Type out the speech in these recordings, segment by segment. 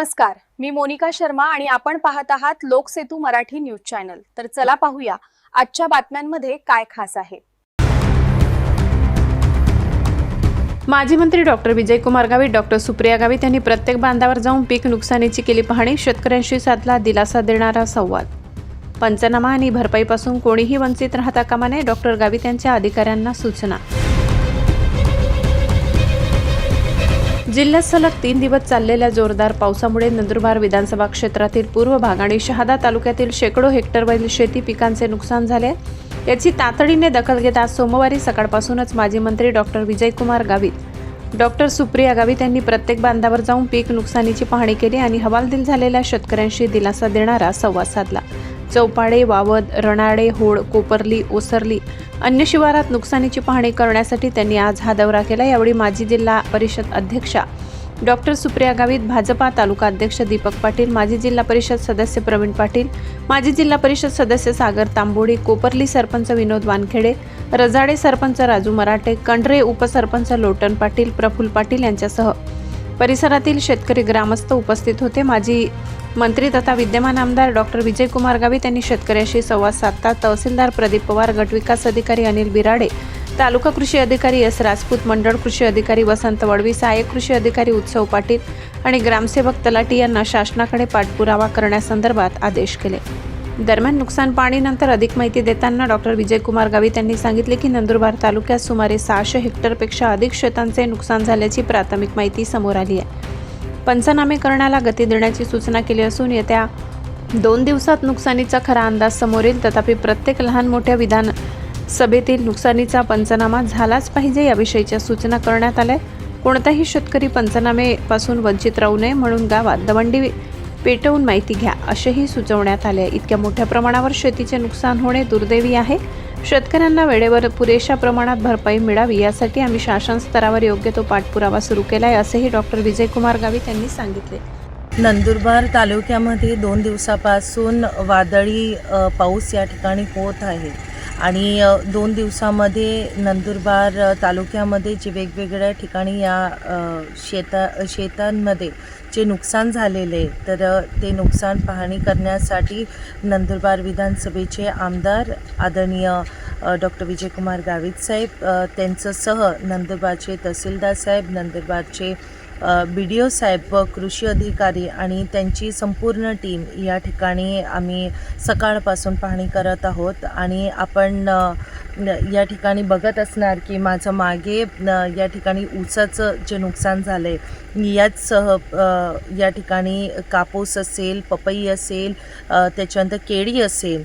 नमस्कार मी मोनिका शर्मा आणि आपण पाहत आहात लोकसेतू मराठी न्यूज चॅनल. तर चला पाहूया आजच्या बातम्यांमध्ये काय खास आहे. माजी मंत्री डॉक्टर विजयकुमार गावित डॉक्टर सुप्रिया गावित यांनी प्रत्येक बांधावर जाऊन पीक नुकसानीची केली पाहणी शेतकऱ्यांशी साधला दिलासा देणारा संवाद. पंचनामा आणि भरपाईपासून कोणीही वंचित राहता कामा नये डॉक्टर गावित यांच्या अधिकाऱ्यांना सूचना. जिल्ह्यात सलग तीन दिवस चाललेल्या जोरदार पावसामुळे नंदुरबार विधानसभा क्षेत्रातील पूर्व भाग आणि शहादा तालुक्यातील शेकडो हेक्टरवरील शेती पिकांचे नुकसान झाले याची तातडीने दखल घेत आज सोमवारी सकाळपासूनच माजी मंत्री डॉक्टर विजयकुमार गावित डॉक्टर सुप्रिया गावित यांनी प्रत्येक बांधावर जाऊन पीक नुकसानीची पाहणी केली आणि हवालदिल झालेल्या शेतकऱ्यांशी दिलासा देणारा संवाद साधला. चौपाडे वावद रणाडे होड कोपरली ओसरली अन्य शिवारात नुकसानीची पाहणी करण्यासाठी त्यांनी आज हा दौरा केला. यावेळी माजी जिल्हा परिषद अध्यक्षा डॉक्टर सुप्रिया गावित भाजपा तालुका अध्यक्ष दीपक पाटील माजी जिल्हा परिषद सदस्य प्रवीण पाटील माजी जिल्हा परिषद सदस्य सागर तांबोडी कोपरली सरपंच विनोद वानखेडे रजाडे सरपंच राजू मराठे कंडरे उपसरपंच लोटन पाटील प्रफुल्ल पाटील यांच्यासह परिसरातील शेतकरी ग्रामस्थ उपस्थित होते. माजी मंत्री तथा विद्यमान आमदार डॉक्टर विजयकुमार गावित यांनी शेतकऱ्याशी संवाद साधता तहसीलदार प्रदीप पवार गटविकास अधिकारी अनिल बिराडे तालुका कृषी अधिकारी एस राजपूत मंडळ कृषी अधिकारी वसंत वडवी सहाय्यक कृषी अधिकारी उत्सव पाटील आणि ग्रामसेवक तलाटी यांना शासनाकडे पाठपुरावा करण्यासंदर्भात आदेश केले. दरम्यान नुकसान पाणीनंतर अधिक माहिती देताना डॉक्टर विजयकुमार गावित यांनी सांगितले की नंदुरबार तालुक्यात सुमारे सहाशे हेक्टरपेक्षा अधिक शेतांचे नुकसान झाल्याची प्राथमिक माहिती समोर आली आहे. पंचनामे करण्याला गती देण्याची सूचना केली असून येत्या दोन दिवसात नुकसानीचा खरा अंदाज समोर येईल. तथापि प्रत्येक लहान मोठ्या विधान सभेतील नुकसानीचा पंचनामा झालाच पाहिजे याविषयीच्या सूचना करण्यात आल्या. कोणताही शेतकरी पंचनामेपासून वंचित राहू नये म्हणून गावात दवंडी पेटवून माहिती घ्या असेही सुचवण्यात आले. इतक्या मोठ्या प्रमाणावर शेतीचे नुकसान होणे दुर्दैवी आहे. शेतकऱ्यांना वेळेवर पुरेशा प्रमाणात भरपाई मिळावी यासाठी आम्ही शासन स्तरावर योग्य तो पाठपुरावा सुरू केला आहे असेही डॉक्टर विजयकुमार गावित यांनी सांगितले. नंदुरबार तालुक्यामध्ये दोन दिवसापासून वादळी पाऊस या ठिकाणी होत आहे. आणि दोन दिवसामध्ये नंदुरबार तालुक्यामध्ये जे वेगवेगळ्या ठिकाणी या शेता शेतांमध्ये जे नुकसान झालेले आहे, तर ते नुकसान पाहणी करण्यासाठी नंदुरबार विधानसभेचे आमदार आदरणीय डॉक्टर विजयकुमार गावित साहेब त्यांचं सह नंदुरबारचे तहसीलदार साहेब नंदुरबारचे बी डी ओ साहेब व कृषी अधिकारी आणि त्यांची संपूर्ण टीम या ठिकाणी आम्ही सकाळपासून पाहणी करत आहोत आणि आपण या ठिकाणी बघत असणार की माझं मागे या ठिकाणी ऊसाचं जे नुकसान झालं आहे याचसह या ठिकाणी कापूस असेल पपई असेल त्याच्यानंतर केळी असेल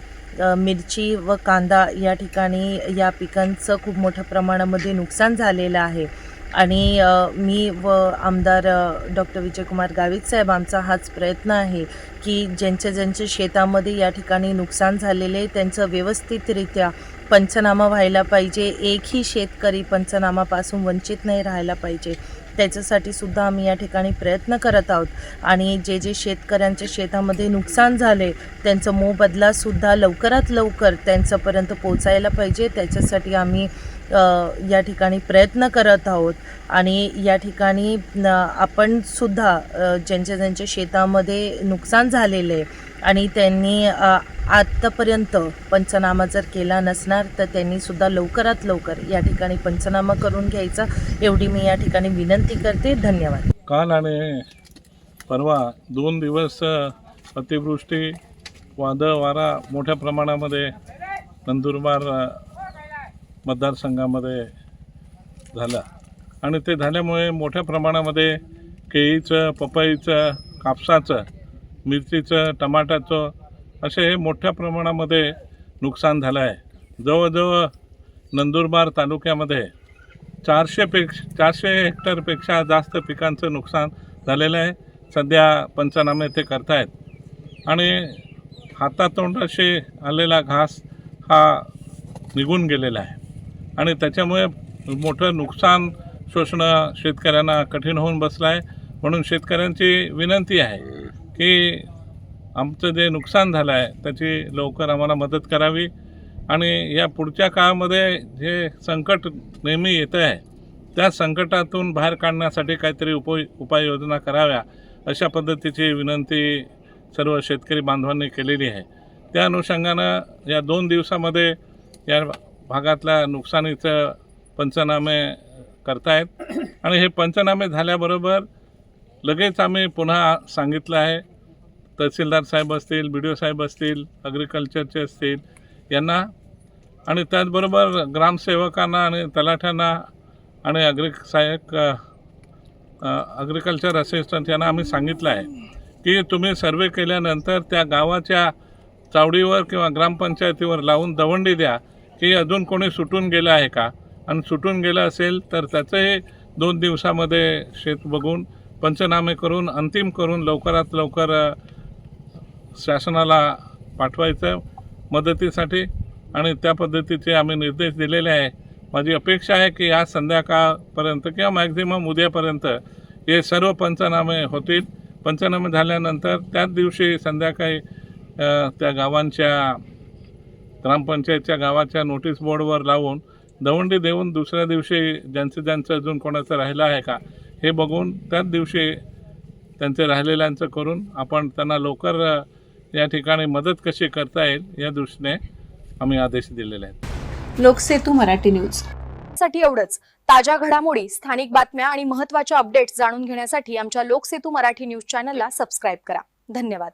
मिरची व कांदा या ठिकाणी या पिकांचं खूप मोठ्या प्रमाणामध्ये नुकसान झालेलं आहे. आणि मी व आमदार डॉक्टर विजयकुमार गावित साहेब आमचा हाच प्रयत्न आहे की ज्यांच्या ज्यांच्या शेतामध्ये या ठिकाणी नुकसान झालेले त्यांचं व्यवस्थितरित्या पंचनामा व्हायला पाहिजे. एकही शेतकरी पंचनामापासून वंचित नाही राहायला पाहिजे. त्याच्यासाठी सुद्धा आम्ही या ठिकाणी प्रयत्न करत आहोत. आणि जे जे शेतकऱ्यांच्या शेतामध्ये नुकसान झाले त्यांचं मोबदलासुद्धा लवकरात लवकर त्यांच्यापर्यंत पोचायला पाहिजे. त्याच्यासाठी आम्ही या ठिकाणी प्रयत्न करत आहोत. आणि या ठिकाणी आपण सुद्धा ज्यांच्या ज्यांच्या शेतामध्ये नुकसान झालेलं आहे आणि त्यांनी आत्तापर्यंत पंचनामा जर केला नसणार तर त्यांनीसुद्धा लवकरात लवकर या ठिकाणी पंचनामा करून घ्यायचा. एवढी मी या ठिकाणी विनंती करते. धन्यवाद. काल आणि परवा दोन दिवस अतिवृष्टी वादळ वारा मोठ्या प्रमाणामध्ये नंदुरबार मतदारसंघामध्ये झाला. आणि ते झाल्यामुळे मोठ्या प्रमाणामध्ये केळीचं पपईचं कापसाचं मिरचीचं टमाट्याचं असे हे मोठ्या प्रमाणामध्ये नुकसान झालं आहे. जवळजवळ नंदुरबार तालुक्यामध्ये चारशेपेक्ष चारशे हेक्टरपेक्षा जास्त पिकांचं नुकसान झालेलं आहे. सध्या पंचनामे ते करतायत. आणि हातातोंडाशी आलेला घास हा निघून गेलेला आहे. आणि त्याच्यामुळे मोठं नुकसान शोषणं शेतकऱ्यांना कठीण होऊन बसलं आहे. म्हणून शेतकऱ्यांची विनंती आहे की आमचं जे नुकसान झालं आहे त्याची लवकर आम्हाला मदत करावी. आणि या पुढच्या काळामध्ये जे संकट नेहमी येतं आहे त्या संकटातून बाहेर काढण्यासाठी काहीतरी उपाय उपाययोजना कराव्या अशा पद्धतीची विनंती सर्व शेतकरी बांधवांनी केलेली आहे. त्या अनुषंगानं या दोन दिवसामध्ये या भागातल्या नुकसानीचं पंचनामे करतायत. आणि हे पंचनामे झाल्याबरोबर लगेच आम्ही पुन्हा सांगितलं आहे तहसीलदार साहेब असतील बी डी ओ साहेब असतील ॲग्रिकल्चरचे असतील यांना आणि त्याचबरोबर ग्रामसेवकांना आणि तलाठ्यांना आणि अग्रि सहाय्यक ॲग्रिकल्चर असिस्टंट यांना आम्ही सांगितलं आहे की तुम्ही सर्वे केल्यानंतर त्या गावाच्या चावडीवर किंवा ग्रामपंचायतीवर लावून दवंडी द्या की अजून कोणी सुटून गेलं आहे का? आणि सुटून गेलं असेल तर त्याचंही दोन दिवसामध्ये शेत बघून पंचनामे करून अंतिम करून लवकरात लवकर शासनाला पाठवायचं मदतीसाठी आणि त्या पद्धतीचे आम्ही निर्देश दिलेले आहे. माझी अपेक्षा आहे की आज संध्याकाळपर्यंत किंवा मॅक्झिमम उद्यापर्यंत हे सर्व पंचनामे होतील. पंचनामे झाल्यानंतर त्याच दिवशी संध्याकाळी त्या गावांच्या ग्रामपंचायतच्या गावाच्या नोटीस बोर्डवर लावून दवंडी देऊन दुसऱ्या दिवशी ज्यांचं ज्यांचं अजून कोणाचं राहिलं आहे का हे बघून त्याच दिवशी त्यांचे राहिलेल्यांचं करून आपण त्यांना लवकर या ठिकाणी मदत कशी करता येईल या दृष्टीने आम्ही आदेश दिलेले आहेत. लोकसेतू मराठी न्यूज. साठी एवढंच. ताज्या घडामोडी स्थानिक बातम्या आणि महत्त्वाच्या अपडेट्स जाणून घेण्यासाठी आमच्या लोकसेतू मराठी न्यूज चॅनलला सबस्क्राईब करा. धन्यवाद.